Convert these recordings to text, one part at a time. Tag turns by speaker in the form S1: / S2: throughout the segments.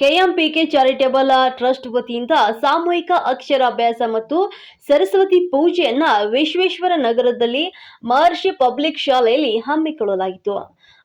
S1: ಕೆಎಂಪಿಕೆ charitable trust ವತಿಯಿಂದ ಸಾಮೂಹಿಕ ಅಕ್ಷರಾಭ್ಯಾಸ ಮತ್ತು ಸರಸ್ವತಿ ಪೂಜೆಯನ್ನ ವಿಶ್ವೇಶ್ವರ ನಗರದಲ್ಲಿ ಮಹರ್ಷಿ ಪಬ್ಲಿಕ್ ಶಾಲೆಯಲ್ಲಿ ಹಮ್ಮಿಕೊಳ್ಳಲಾಗಿತ್ತು.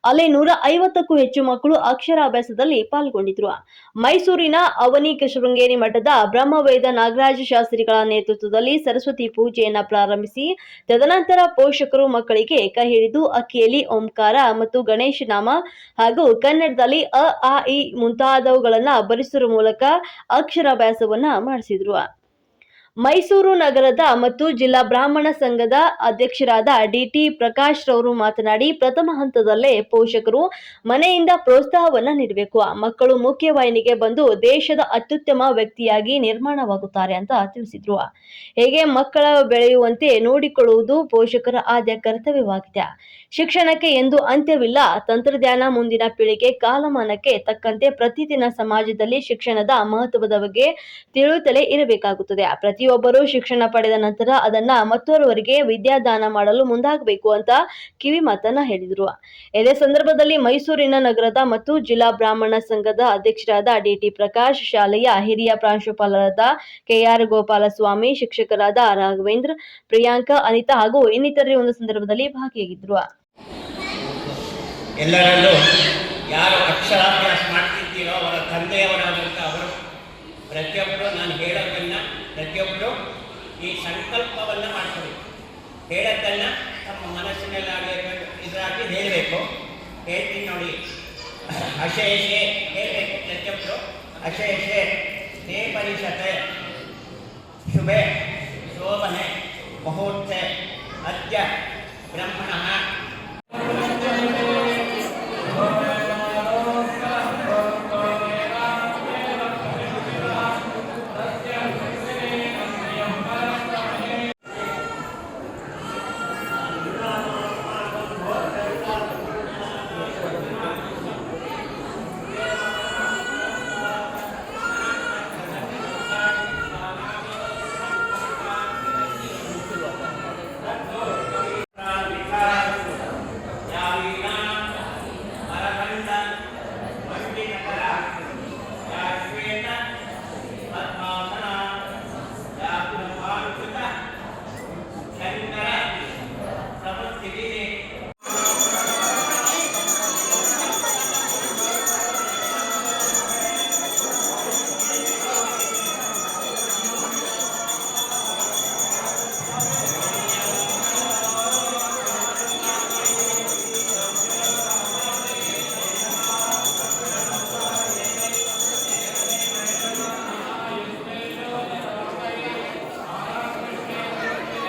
S1: ಅಲ್ಲಿ ನೂರ ಐವತ್ತಕ್ಕೂ ಹೆಚ್ಚು ಮಕ್ಕಳು ಅಕ್ಷರಾಭ್ಯಾಸದಲ್ಲಿ ಪಾಲ್ಗೊಂಡಿದ್ರು. ಮೈಸೂರಿನ ಅವನಿಕ ಶೃಂಗೇರಿ ಮಠದ ಬ್ರಹ್ಮವೇದ ನಾಗರಾಜ ಶಾಸ್ತ್ರಿಗಳ ನೇತೃತ್ವದಲ್ಲಿ ಸರಸ್ವತಿ ಪೂಜೆಯನ್ನ ಪ್ರಾರಂಭಿಸಿ, ತದನಂತರ ಪೋಷಕರು ಮಕ್ಕಳಿಗೆ ಕೈ ಹಿಡಿದು ಅಕ್ಕಿಯಲ್ಲಿ ಓಂಕಾರ ಮತ್ತು ಗಣೇಶ ನಾಮ ಹಾಗೂ ಕನ್ನಡದಲ್ಲಿ ಅ, ಆ, ಇ ಮುಂತಾದವುಗಳನ್ನ ಭರಿಸುವ ಮೂಲಕ ಅಕ್ಷರಾಭ್ಯಾಸವನ್ನ ಮಾಡಿಸಿದ್ರು. ಮೈಸೂರು ನಗರದ ಮತ್ತು ಜಿಲ್ಲಾ ಬ್ರಾಹ್ಮಣ ಸಂಘದ ಅಧ್ಯಕ್ಷರಾದ ಡಿಟಿ ಪ್ರಕಾಶ್ ರವರು ಮಾತನಾಡಿ, ಪ್ರಥಮ ಹಂತದಲ್ಲೇ ಪೋಷಕರು ಮನೆಯಿಂದ ಪ್ರೋತ್ಸಾಹವನ್ನು ನೀಡಬೇಕು. ಮಕ್ಕಳು ಮುಖ್ಯವಾಹಿನಿಗೆ ಬಂದು ದೇಶದ ಅತ್ಯುತ್ತಮ ವ್ಯಕ್ತಿಯಾಗಿ ನಿರ್ಮಾಣವಾಗುತ್ತಾರೆ ಅಂತ ತಿಳಿಸಿದ್ರು. ಹೇಗೆ ಮಕ್ಕಳ ಬೆಳೆಯುವಂತೆ ನೋಡಿಕೊಳ್ಳುವುದು ಪೋಷಕರ ಆದ್ಯ ಕರ್ತವ್ಯವಾಗಿದೆ. ಶಿಕ್ಷಣಕ್ಕೆ ಎಂದು ಅಂತ್ಯವಿಲ್ಲ. ತಂತ್ರಜ್ಞಾನ ಮುಂದಿನ ಪೀಳಿಗೆ ಕಾಲಮಾನಕ್ಕೆ ತಕ್ಕಂತೆ ಪ್ರತಿದಿನ ಸಮಾಜದಲ್ಲಿ ಶಿಕ್ಷಣದ ಮಹತ್ವದ ಬಗ್ಗೆ ತಿಳಿಯುತ್ತಲೇ ಇರಬೇಕಾಗುತ್ತದೆ. ಪ್ರತಿಯೊಬ್ಬರು ಶಿಕ್ಷಣ ಪಡೆದ ನಂತರ ಅದನ್ನ ಮತ್ತೋರ್ವರಿಗೆ ವಿದ್ಯಾದಾನ ಮಾಡಲು ಮುಂದಾಗಬೇಕು ಅಂತ ಕಿವಿ ಮಾತನ್ನ ಹೇಳಿದರು. ಇದೇ ಸಂದರ್ಭದಲ್ಲಿ ಮೈಸೂರಿನ ನಗರದ ಮತ್ತು ಜಿಲ್ಲಾ ಬ್ರಾಹ್ಮಣ ಸಂಘದ ಅಧ್ಯಕ್ಷರಾದ ಡಿಟಿ ಪ್ರಕಾಶ್, ಶಾಲೆಯ ಹಿರಿಯ ಪ್ರಾಂಶುಪಾಲರಾದ ಕೆಆರ್ ಗೋಪಾಲಸ್ವಾಮಿ, ಶಿಕ್ಷಕರಾದ ರಾಘವೇಂದ್ರ, ಪ್ರಿಯಾಂಕಾ, ಅನಿತಾ ಹಾಗೂ ಇನ್ನಿತರರು ಒಂದು ಸಂದರ್ಭದಲ್ಲಿ ಭಾಗಿಯಾಗಿದ್ರು.
S2: ಎಲ್ಲರಲ್ಲೂ ಪ್ರತಿಯೊಬ್ಬರು ಈ ಸಂಕಲ್ಪವನ್ನು ಮಾಡ್ಕೋಬೇಕು. ಹೇಳೋದನ್ನು ತಮ್ಮ ಮನಸ್ಸಿನಲ್ಲಾಗಿ ಇದರಾಗಿ ಹೇಳಬೇಕು. ಹೇಳ್ತೀನಿ ನೋಡಿ. ಅಶೇಷೆ ಹೇಳಬೇಕು ಪ್ರತಿಯೊಬ್ಬರು ಅಶೇಷೆ ಹೇ ಪರಿಷತೆ. ಶುಭೆ, ಶೋಭನೆ ಮುಹೂರ್ತೆ ಅದ್ಯ, ಬ್ರಹ್ಮಣಃ.